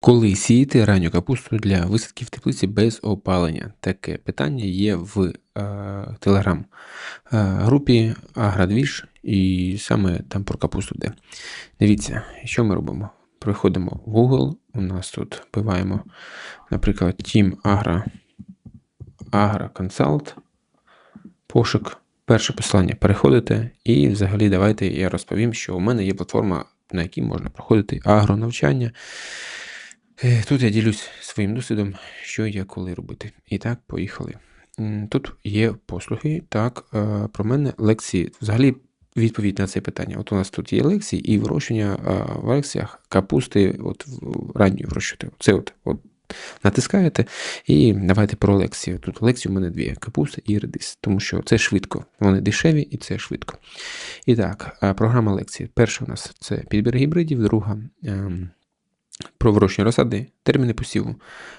Коли сіяти ранню капусту для висадки в теплиці без опалення? Таке питання є в телеграм-групі Аградвіж, і саме там про капусту де. Дивіться, що ми робимо? Приходимо в Google, у нас тут вбиваємо, наприклад, Team Agro, Agro Consult, пошук, перше посилання переходите, і взагалі давайте я розповім, що у мене є платформа, на якій можна проходити агронавчання. Е, тут я ділюсь своїм досвідом, що я коли робити. І так, поїхали. Тут є послуги, так, е, про мене лекції. Взагалі, відповідь на це питання. От у нас тут є лекції і вирощення в лекціях капусти от ранньої вирощувати. Це от, от натискаєте і давайте про лекцію. Тут лекції у мене дві: капуста і редис, тому що це швидко. Вони дешеві і це швидко. І так, програма лекції. Перша у нас це підбір гібридів, друга. Про вирощення розсади, терміни посіву,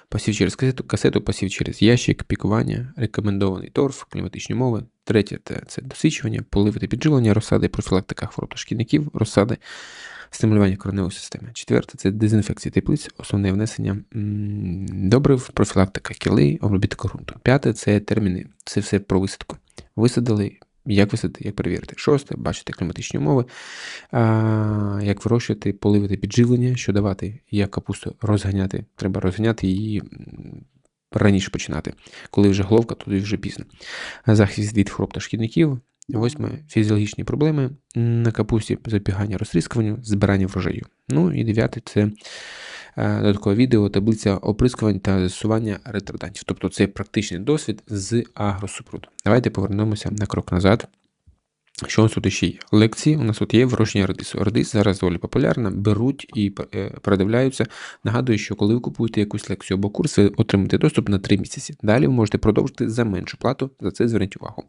посів через касету, касету, посів через ящик, пікування, рекомендований торф, кліматичні умови. Третє це досичування, поливи та підживлення розсади, профілактика хвороб та шкідників, розсади, стимулювання кореневої системи. Четверте це дезінфекція теплиць, основне внесення добрив, профілактика кіли, обробіток ґрунту. П'яте це терміни, це все про висадку. Висадили, як висадити, як перевірити? Шосте, бачити кліматичні умови, як вирощувати, поливити підживлення, що давати, як капусту розганяти. Треба розганяти її раніше починати. Коли вже головка, тоді вже пізно. Захист від хвороб та шкідників. Восьме фізіологічні проблеми на капусті, запігання розтріскування, збирання врожаю. Ну і дев'яте це додаткове відео, таблиця оприскувань та засування ретардантів. Тобто це практичний досвід з агросупруду. Давайте повернемося на крок назад. Що у нас тут ще є? Лекції у нас тут є вирощення редису. Редис зараз доволі популярна, беруть і е, передивляються. Нагадую, що коли ви купуєте якусь лекцію або курс, ви отримаєте доступ на 3 місяці. Далі ви можете продовжити за меншу плату, за це зверніть увагу.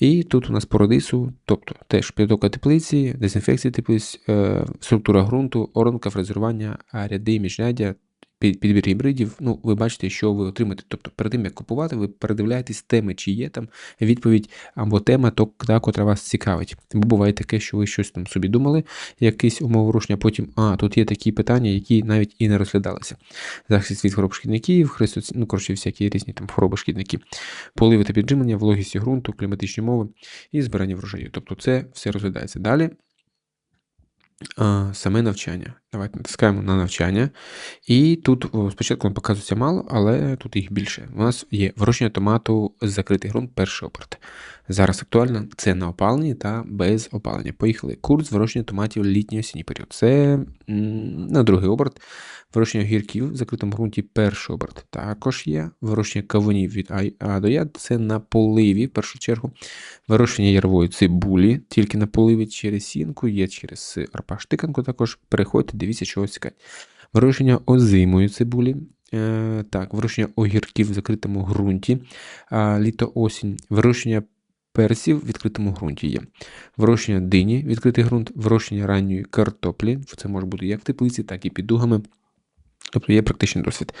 І тут у нас по радису, тобто теж підготовка теплиці, дезінфекція теплиць, е, структура ґрунту, оранка, фрезерування, ряди, міжряддя, підбір гібридів, ну, ви бачите, що ви отримаєте. Тобто, перед тим, як купувати, ви передивляєтесь теми, чи є там відповідь або тема, то, та, котра вас цікавить. Бо буває таке, що ви щось там собі думали, якісь умови рушення, потім, а, тут є такі питання, які навіть і не розглядалися. Захист від хвороб шкідників, хрестоці, ну, коротше, всякі різні там хвороби шкідники, поливи та піджимання, вологісті ґрунту, кліматичні умови і збирання врожаю. Тобто це все розглядається. Далі Саме навчання. Давайте натискаємо на навчання. І тут спочатку вам показується мало, але тут їх більше. У нас є вирощення томату закритий ґрунт, перший оберт. Зараз актуально це на опаленні та без опалення. Поїхали. Курс вирощення томатів літній осінній період. Це на другий оберт. Вирощення гірків в закритому ґрунті перший оберт. Також є. Вирощення кавунів від А до Я це на поливі, в першу чергу. Вирощення ярової цибулі, тільки на поливі через сінку, є через арпаштиканку також. Переходьте, дивіться, чого цікавить. Вирощення озимої цибулі. Е, так, вирощення огірків в закритому ґрунті, літо-осінь, вирощення персів в відкритому ґрунті є. Вирощення дині, відкритий ґрунт, вирощення ранньої картоплі, це може бути як в теплиці, так і під дугами. Тобто є практичний досвід.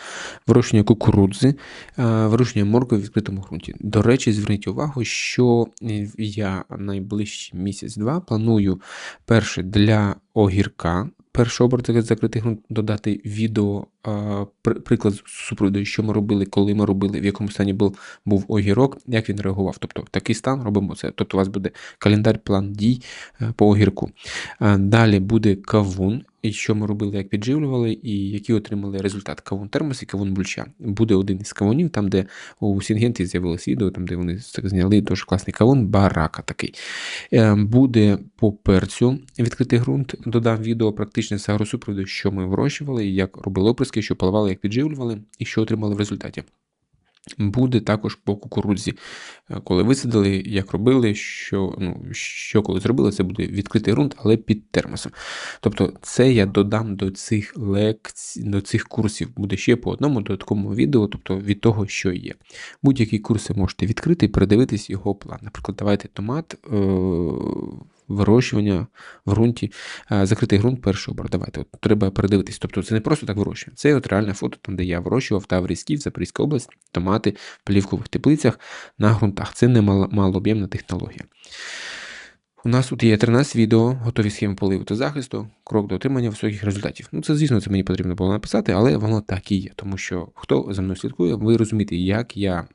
Вирощення кукурудзи, вирощення моркви в відкритому ґрунті. До речі, зверніть увагу, що я найближчий місяць-два планую перше для огірка перший оберт закритий ґрунт додати відео, а, приклад супроводу, що ми робили, коли ми робили, в якому стані був був огірок, як він реагував. Тобто такий стан робимо це. Тобто у вас буде календар, план дій е, по огірку. Далі буде кавун, і що ми робили, як підживлювали, і які отримали результат. Кавун термос і кавун бульча. Буде один із кавунів, там, де у Сінгенті з'явилось відео, там, де вони зняли дуже класний кавун, барака такий. Е, буде по перцю відкритий ґрунт. Додам відео практичне з агросупроводу, що ми вирощували, як робили оприски, що поливали, як підживлювали, і що отримали в результаті. Буде також по кукурудзі. Е, коли висадили, як робили, що ну, що коли зробили, це буде відкритий ґрунт, але під термосом. Тобто, це я додам до цих лекцій, до цих курсів. Буде ще по одному додатковому відео, тобто від того, що є. Будь-які курси можете відкрити і передивитись його план. Наприклад, давайте томат. Е вирощування в ґрунті, закритий ґрунт першого обор. Давайте, от треба передивитись. Тобто це не просто так вирощуємо. Це от реальне фото, там, де я вирощував Таврійський, Запорізька область, томати в плівкових теплицях на ґрунтах. Це не малооб'ємна технологія. У нас тут є 13 відео, готові схеми поливу та захисту, крок до отримання високих результатів. Ну, це, звісно, це мені потрібно було написати, але воно так і є. Тому що хто за мною слідкує, ви розумієте, як я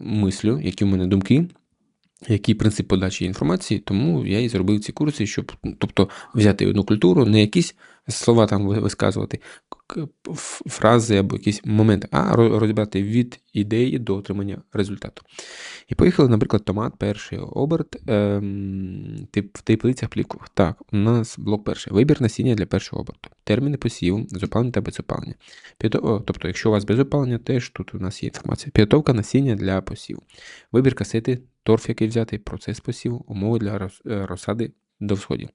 мислю, які в мене думки, який принцип подачі інформації, тому я і зробив ці курси, щоб тобто взяти одну культуру, не якісь слова там висказувати, фрази або якісь моменти, а розібрати від ідеї до отримання результату. І поїхали, наприклад, томат, перший оберт ем, тип, в теплицях плівкових. Так, у нас блок перший. Вибір насіння для першого оберту. Терміни посіву, з та без опалення. Тобто, якщо у вас без опалення, теж тут у нас є інформація. Підготовка насіння для посіву. Вибір касети, торф, який взятий, процес посіву, умови для е, розсади до всходів.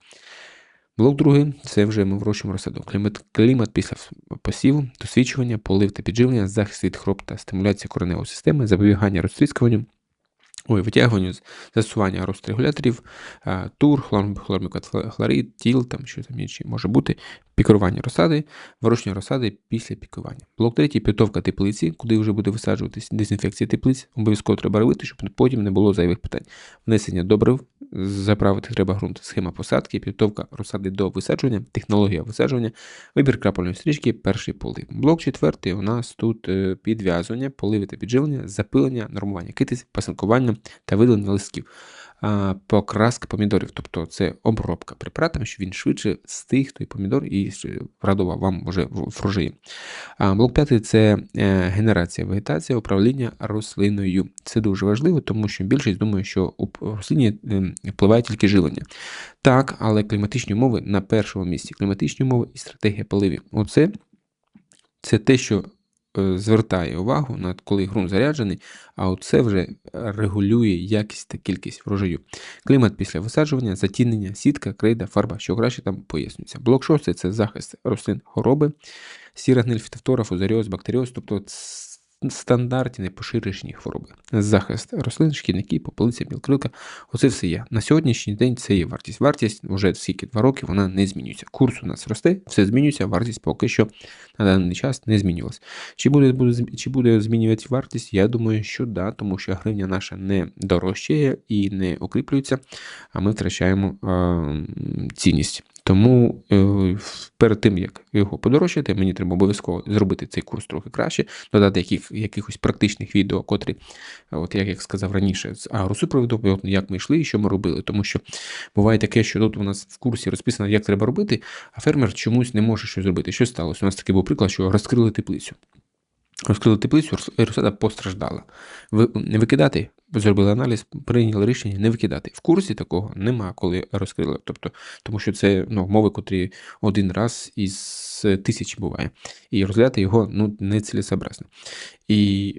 Блок другий це вже ми вирощуємо розсаду. Клімат, клімат після посіву, досвідчування, полив та підживлення, захист від хроб та стимуляція кореневої системи, запобігання розтріскуванню, ой, витягуванню застосування розрегуляторів, а, тур, хлормікохлорид, тіл, там що там інші може бути, пікування розсади, вирощення розсади після пікування. Блок третій підготовка теплиці, куди вже буде висаджуватись дезінфекція теплиць. Обов'язково треба робити, щоб потім не було зайвих питань. Внесення добрив, заправити треба ґрунт, схема посадки, підготовка розсади до висаджування, технологія висаджування, вибір крапельної стрічки, перший полив. Блок четвертий у нас тут е, підв'язування, поливи та підживлення, запилення, нормування китиць, пасинкування та видалення листків. Покраска помідорів, тобто це обробка препаратами, щоб він швидше стиг той помідор і радував вам вже в- врожаї. Блок п'ятий це е, генерація, вегетація, управління рослиною. Це дуже важливо, тому що більшість думає, що у рослині ем, впливає тільки живлення. Так, але кліматичні умови на першому місці. Кліматичні умови і стратегія поливів. Оце це те, що звертає увагу, на коли ґрунт заряджений, а це вже регулює якість та кількість врожаю. Клімат після висаджування, затінення, сітка, крейда, фарба, що краще там пояснюється. Блок шостий це захист рослин хвороби, сіра гниль, фітофтора, фузаріоз, бактеріоз, тобто стандартні поширені хвороби. Захист рослин, шкідники, попелиця, мілкрилка. Оце все є. На сьогоднішній день це є вартість. Вартість вже скільки два роки вона не змінюється. Курс у нас росте, все змінюється, вартість поки що на даний час не змінювалась. Чи буде, буде, чи буде змінюватися вартість? Я думаю, що да, тому що гривня наша не дорожчає і не укріплюється, а ми втрачаємо е, цінність. Тому е, перед тим, як його подорожчати, мені треба обов'язково зробити цей курс трохи краще, додати яких, якихось практичних відео, котрі, от як я сказав раніше, з агросупроводу, як ми йшли і що ми робили. Тому що буває таке, що тут у нас в курсі розписано, як треба робити, а фермер чомусь не може щось зробити. Що сталося? У нас такий був приклад, що розкрили теплицю. Розкрили теплицю, розсада постраждала. Ви, не викидати, зробили аналіз, прийняли рішення не викидати. В курсі такого нема, коли розкрили. Тобто, тому що це ну, мови, котрі один раз із тисячі буває. І розглядати його ну, нецілесообразно. І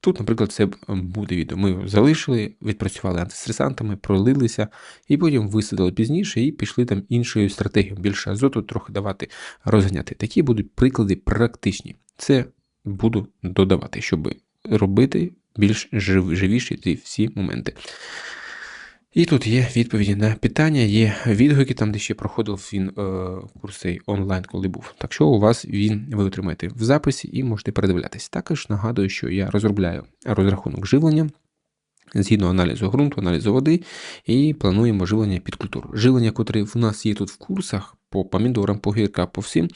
тут, наприклад, це буде відео. Ми залишили, відпрацювали антистресантами, пролилися, і потім висадили пізніше і пішли там іншою стратегією. Більше азоту трохи давати розганяти. Такі будуть приклади практичні. Це буду додавати, щоб робити більш жив, живіші ці всі моменти. І тут є відповіді на питання, є відгуки, там, де ще проходив він е, курс цей онлайн, коли був. Так що у вас він ви отримаєте в записі і можете передивлятись. Також нагадую, що я розробляю розрахунок живлення. Згідно аналізу ґрунту, аналізу води, і плануємо живлення під культуру. Живлення, котре в нас є тут в курсах по помідорам, по гірках, по всім,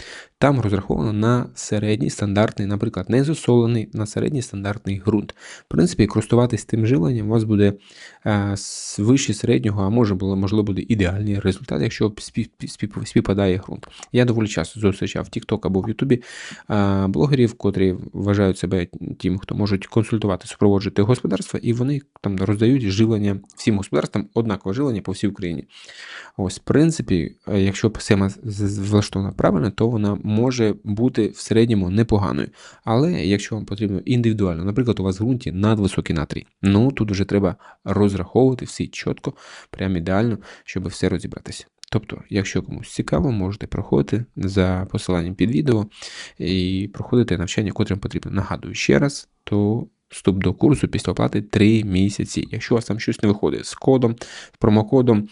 там розраховано на середній стандартний, наприклад, не засолений, на середній стандартний ґрунт. В принципі, користуватись тим живленням у вас буде е, вище середнього, а може можливо буде ідеальний результат, якщо спів, спів, співпадає ґрунт. Я доволі часто зустрічав в TikTok або в YouTube е, блогерів, котрі вважають себе тим, хто можуть консультувати, супроводжувати господарства, і вони там роздають живлення всім господарствам, однакове живлення по всій Україні. Ось, в принципі, е, якщо з- влаштована правильно, то вона може бути в середньому непоганою. Але якщо вам потрібно індивідуально, наприклад, у вас в ґрунті надвисокий натрій, ну тут вже треба розраховувати все чітко, прям ідеально, щоб все розібратися. Тобто, якщо комусь цікаво, можете проходити за посиланням під відео і проходити навчання, котрим потрібно. Нагадую ще раз, то вступ до курсу після оплати 3 місяці. Якщо у вас там щось не виходить з кодом, промокодом,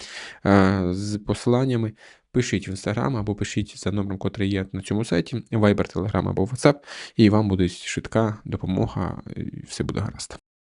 з посиланнями, пишіть в Instagram або пишіть за номером, котрий є на цьому сайті, Viber, Telegram або WhatsApp, і вам буде швидка допомога, і все буде гаразд.